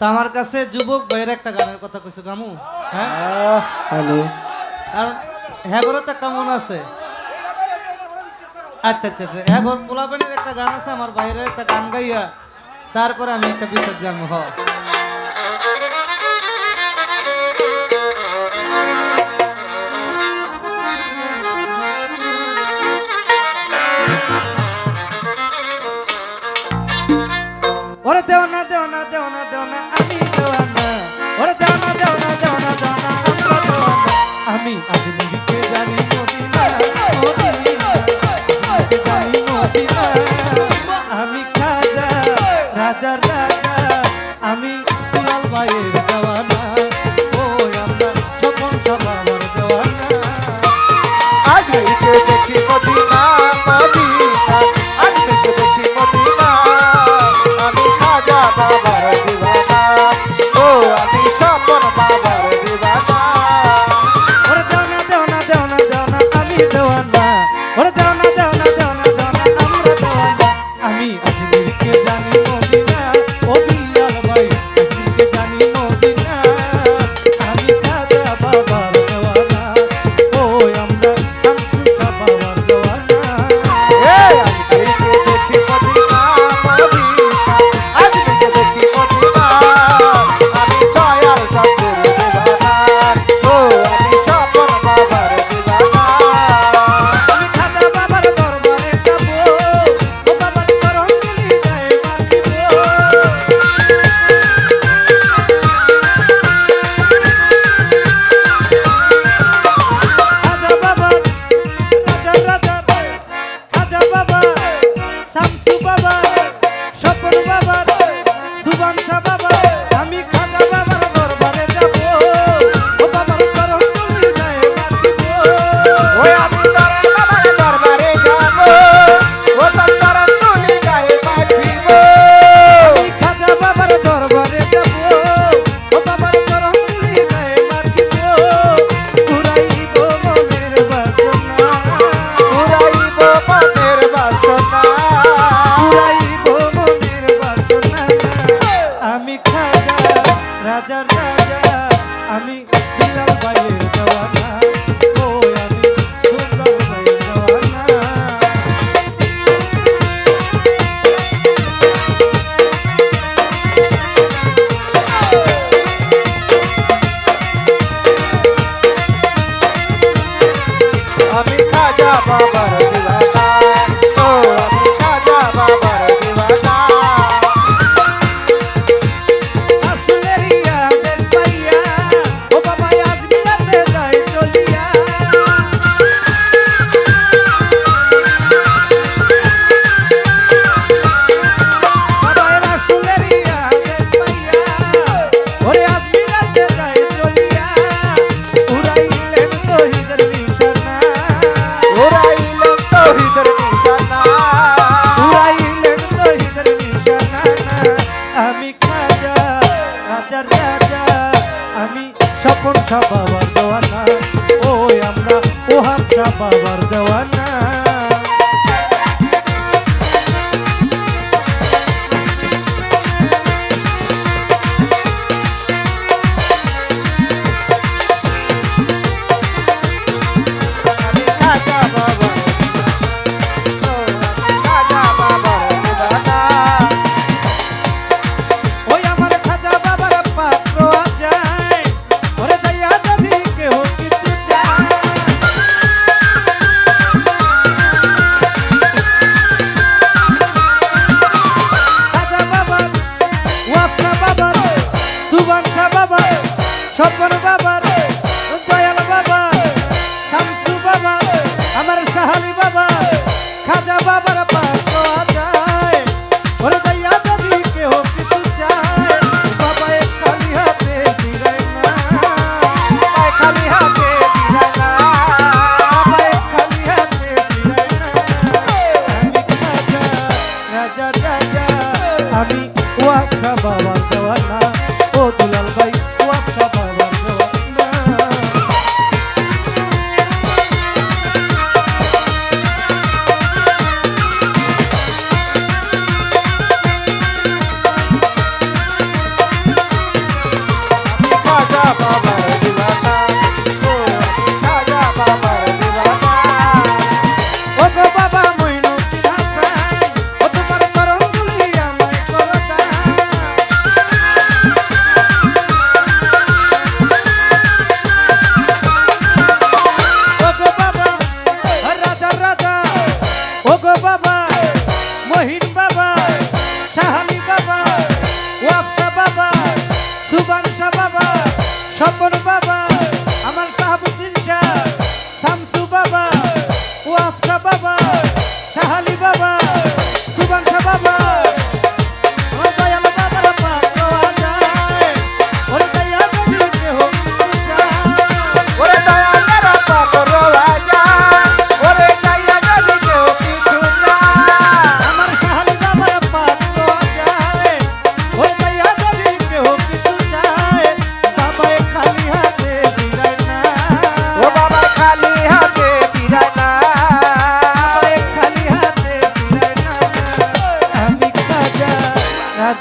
তা আমার কাছে যুবক বাইরে একটা গানের কথা কইছো গামু। হ্যাঁ? হ্যালো। কারণ হ্যাঁ গরো তো একটা মন আছে। আচ্ছা আচ্ছা আচ্ছা। হ্যাঁ পোলাপেনের একটা গান আছে আমার বাইরে একটা গান গাইয়া তারপরে আমি একটা বিশেষ গান হওয়া রাজার রাজা আমি দুলাল ভাইয়ের দেওয়ানা Bye. আমরা? ওহার বাবার দেওয়ানা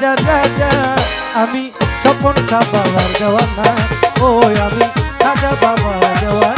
রাজা রাজা আমি স্বপন সা বাবার দেওয়ানা ও আমি রাজা বাবা দেওয়া